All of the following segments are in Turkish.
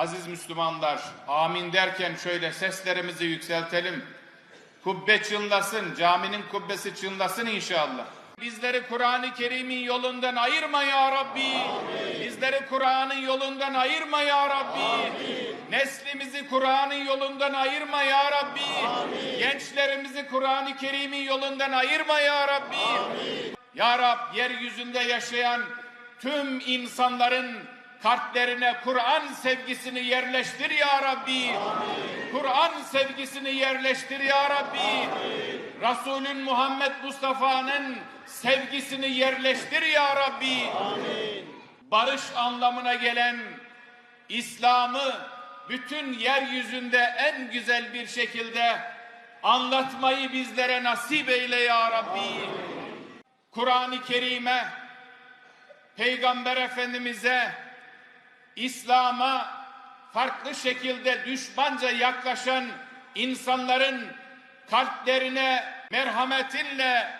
Aziz Müslümanlar, amin derken şöyle seslerimizi yükseltelim. Kubbe çınlasın, caminin kubbesi çınlasın inşallah. Bizleri Kur'an-ı Kerim'in yolundan ayırma ya Rabbi. Bizleri Kur'an'ın yolundan ayırma ya Rabbi. Neslimizi Kur'an'ın yolundan ayırma ya Rabbi. Gençlerimizi Kur'an-ı Kerim'in yolundan ayırma ya Rabbi. Ya Rab yeryüzünde yaşayan tüm insanların kalplerine Kur'an sevgisini yerleştir ya Rabbi. Kur'an sevgisini yerleştir ya Rabbi. Resulün Muhammed Mustafa'nın sevgisini yerleştir ya Rabbi. Barış anlamına gelen İslam'ı bütün yeryüzünde en güzel bir şekilde anlatmayı bizlere nasip eyle ya Rabbi. Kur'an-ı Kerim'e, Peygamber Efendimiz'e, İslam'a farklı şekilde düşmanca yaklaşan insanların kalplerine merhametinle,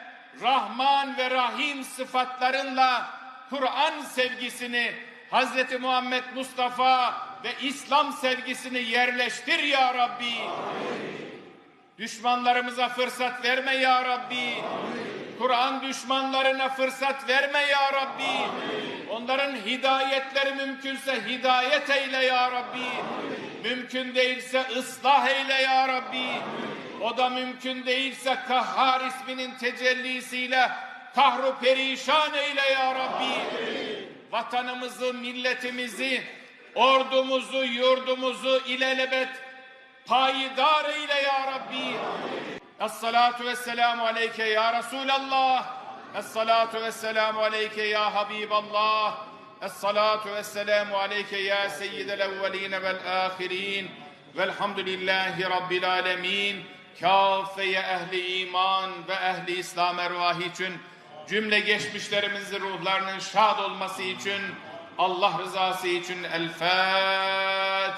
Rahman ve Rahim sıfatlarınla Kur'an sevgisini Hz. Muhammed Mustafa ve İslam sevgisini yerleştir ya Rabbi. Düşmanlarımıza fırsat verme ya Rabbi. Kur'an düşmanlarına fırsat verme ya Rabbi. Onların hidayetleri mümkünse hidayet eyle ya Rabbi. Mümkün değilse ıslah eyle ya Rabbi. O da mümkün değilse Kahhar isminin tecellisiyle kahru perişan eyle ya Rabbi. Vatanımızı, milletimizi, ordumuzu, yurdumuzu ilelebet payidar eyle ya Rabbi. Esselatu vesselamu aleyke ya Resulallah. Esselatu vesselamu aleyke ya Habiballah. Esselatu vesselamu aleyke ya Seyyidel evveline vel ahirin. Velhamdülillahi Rabbil alemin. Kâfeye ehli iman ve ehli İslam ervahı için cümle geçmişlerimizin ruhlarının şad olması için Allah rızası için El Fatiha.